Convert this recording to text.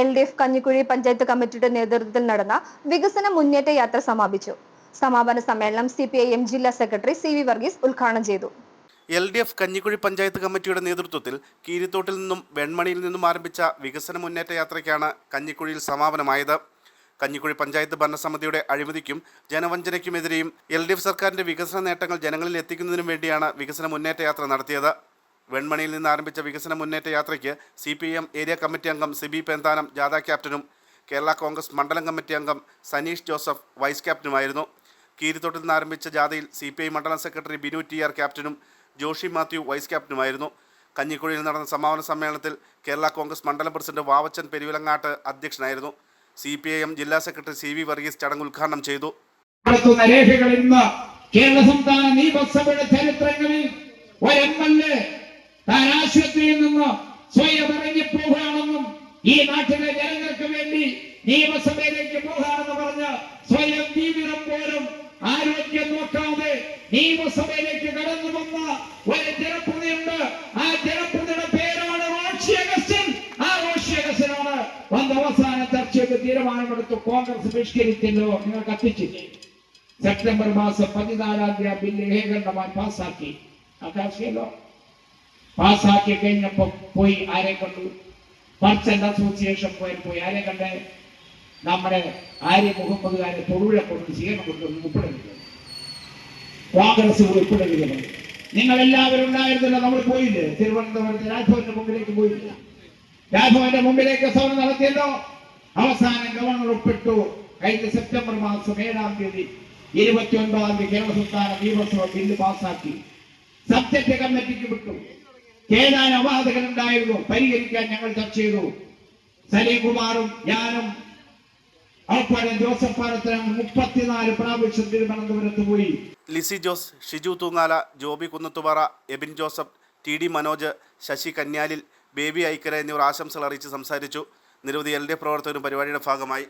L D F Kanjikuzhi panchayat കമ്മിറ്റിയുടെ നേതൃത്വത്തിൽ നടന്ന വികസന മുന്നേറ്റ യാത്ര സമാപിച്ചു. സമാപന സമ്മേളനം സി പി ഐ എം ജില്ലാ സെക്രട്ടറി സി വി വർഗീസ് ഉദ്ഘാടനം ചെയ്തു. L D F Kanjikuzhi panchayat കമ്മിറ്റിയുടെ നേതൃത്വത്തിൽ കീരിത്തോട്ടിൽ നിന്നും വെൺമണിയിൽ നിന്നും ആരംഭിച്ച വികസന മുന്നേറ്റ യാത്രയ്ക്കാണ് കഞ്ഞിക്കുഴിയിൽ സമാപനമായത്. കഞ്ഞിക്കുഴി പഞ്ചായത്ത് ഭരണസമിതിയുടെ അഴിമതിക്കും ജനവഞ്ചനയ്ക്കുമെതിരെയും എൽ ഡി എഫ് സർക്കാരിന്റെ വികസന നേട്ടങ്ങൾ ജനങ്ങളിൽ എത്തിക്കുന്നതിനും വേണ്ടിയാണ് വികസന മുന്നേറ്റ യാത്ര നടത്തിയത്. വെൺമണിയിൽ നിന്ന് ആരംഭിച്ച വികസന മുന്നേറ്റ യാത്രയ്ക്ക് C P M area committee അംഗം സിബി പെന്താനം ജാഥ ക്യാപ്റ്റനും കേരള കോൺഗ്രസ് മണ്ഡലം കമ്മിറ്റി അംഗം സനീഷ് ജോസഫ് വൈസ് ക്യാപ്റ്റനുമായിരുന്നു. കീരിത്തോട്ടിൽ നിന്ന് ആരംഭിച്ച ജാഥയിൽ സി പി ഐ മണ്ഡലം സെക്രട്ടറി ബിനു ടി ആർ ക്യാപ്റ്റനും ജോഷി മാത്യു വൈസ് ക്യാപ്റ്റനുമായിരുന്നു. കഞ്ഞിക്കുഴിയിൽ നടന്ന സമാപന സമ്മേളനത്തിൽ കേരള കോൺഗ്രസ് മണ്ഡലം പ്രസിഡന്റ് വാവച്ചൻ പെരുവിലങ്ങാട്ട് അധ്യക്ഷനായിരുന്നു. സി പി ഐ എം ജില്ലാ സെക്രട്ടറി സി വി വർഗീസ് ചടങ്ങ് ഉദ്ഘാടനം ചെയ്തു. കേരള സംസ്ഥാന ചരിത്രങ്ങളിൽ ഒരു എം എൽ എ താൻ ആശുപത്രിയിൽ നിന്ന് സ്വയം ഇറങ്ങിപ്പോവുകയാണെന്നും ഈ നാട്ടിലെ ജനങ്ങൾക്ക് വേണ്ടി നിയമസഭയിലേക്ക് പോകാണെന്ന് പറഞ്ഞ് സ്വയം ജീവിതം പോലും ആരോഗ്യം നോക്കാതെ നിയമസഭയിലേക്ക് കടന്നു വന്ന ഒരു ജനപ്രതിയുണ്ട് ആ ജനപ്രതിയുടെ പേരാണ് റോഷി വന്ന ആ അവസാന ചർച്ചയ്ക്ക് തീരുമാനമെടുത്തു കോൺഗ്രസ് ബഹിഷ്കരിച്ചല്ലോ. നിങ്ങൾ കത്തിച്ചില്ലേ സെപ്റ്റംബർ മാസം പതിനാലാം തീയതി ബില്ല് ഏകണ്ഠമായി പാസ്സാക്കി. ആകാശിയല്ലോ പാസ്സാക്കി കഴിഞ്ഞപ്പോ പോയി ആരെ കണ്ടു? മർച്ചന്റ് അസോസിയേഷൻ പോയി പോയി. ആരെ കണ്ടേ? നമ്മുടെ ആര്യ മുഹമ്മദുകാരെ തൊഴിലെ കൊണ്ട് ചെയ്യണം കൊണ്ടൊന്നും ഉൾപ്പെടുന്നില്ല കോൺഗ്രസ് ഉൾപ്പെടുന്നില്ല നിങ്ങൾ എല്ലാവരും ഉണ്ടായിരുന്നില്ല നമ്മൾ പോയില്ലേ? തിരുവനന്തപുരത്ത് രാജ്ഭവന്റെ മുമ്പിലേക്ക് പോയില്ല. രാജ്ഭവന്റെ മുമ്പിലേക്ക് സഭ നടത്തിയല്ലോ. അവസാനം ഗവർണർ ഒപ്പിട്ടു. കഴിഞ്ഞ സെപ്റ്റംബർ മാസം ഏഴാം തീയതി ഇരുപത്തി ഒൻപതാം തീയതി കേരള സംസ്ഥാന നിയമസഭ ബില്ല് പാസ്സാക്കി. സബ്ജക്ട് കമ്മിറ്റിക്ക് വിട്ടു. ഏതാനും അപാധകൾ ഉണ്ടായിരുന്നു പരിഹരിക്കാൻ ഞങ്ങൾ ചർച്ച ചെയ്തു. സലീംകുമാറും ഞാനും അൾപ്പാടൻ ജോസഫ് പാലത്തിനും മുപ്പത്തിനാല് പ്രാവശ്യം തിരുവനന്തപുരത്ത് പോയി. Lissy Jose Shiju Thoongala Joby Kunnathupara Ebin Joseph T D Manoj Sasi Kanyalil Baby Aikkara എന്നിവർ ആശംസകൾ അറിയിച്ച് സംസാരിച്ചു. നിരവധി എൽ ഡി എഫ് പ്രവർത്തകരും പരിപാടിയുടെ ഭാഗമായി.